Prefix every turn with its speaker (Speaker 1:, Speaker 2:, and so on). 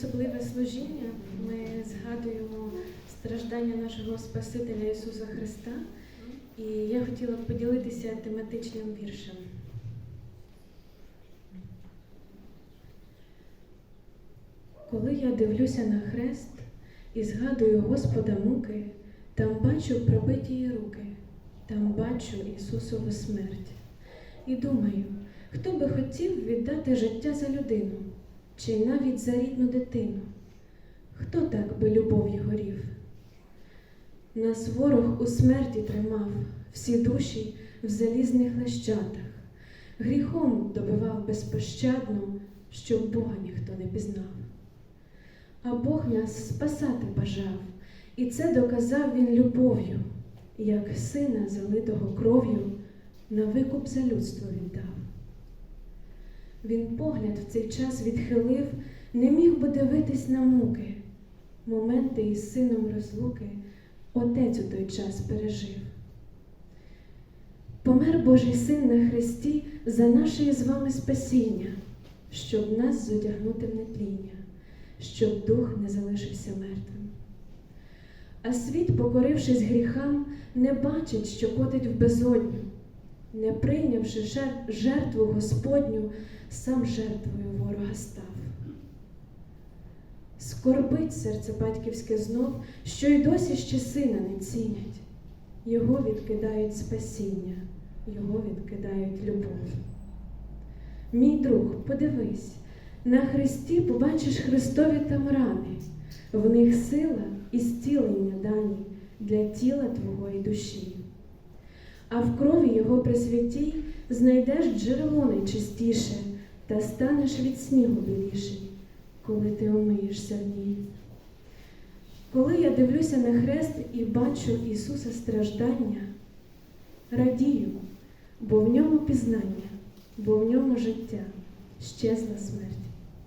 Speaker 1: особливе служіння. Ми згадуємо страждання нашого Спасителя Ісуса Христа. І я хотіла б поділитися тематичним віршем. Коли я дивлюся на хрест і згадую Господа муки, там бачу пробиті руки, там бачу Ісусову смерть. І думаю, хто би хотів віддати життя за людину, чи навіть за рідну дитину? Хто так би любов'ю горів? Нас ворог у смерті тримав, всі душі в залізних лещатах, гріхом добивав безпощадно, щоб Бога ніхто не пізнав. А Бог нас спасати бажав, і це доказав Він любов'ю, як сина, залитого кров'ю, на викуп за людство віддав. Він погляд в цей час відхилив, не міг би дивитись на муки, моменти із сином розлуки отець у той час пережив. Помер Божий син на хресті за наше з вами спасіння, щоб нас зодягнути в нетління, щоб дух не залишився мертвим. А світ, покорившись гріхам, не бачить, що котить в безодню, не прийнявши жертву Господню, сам жертвою ворога став. Скорбить серце батьківське знов, що й досі ще сина не цінять. Його відкидають спасіння, його відкидають любов. Мій друг, подивись, на хресті побачиш Христові там рани, в них сила і зцілення дані для тіла твого і душі. А в крові його присвятій знайдеш джерело найчистіше та станеш від снігу біліший, коли ти омиєшся в ній. Коли я дивлюся на хрест і бачу Ісуса страждання, радію, бо в ньому пізнання, бо в ньому життя, щезла смерть.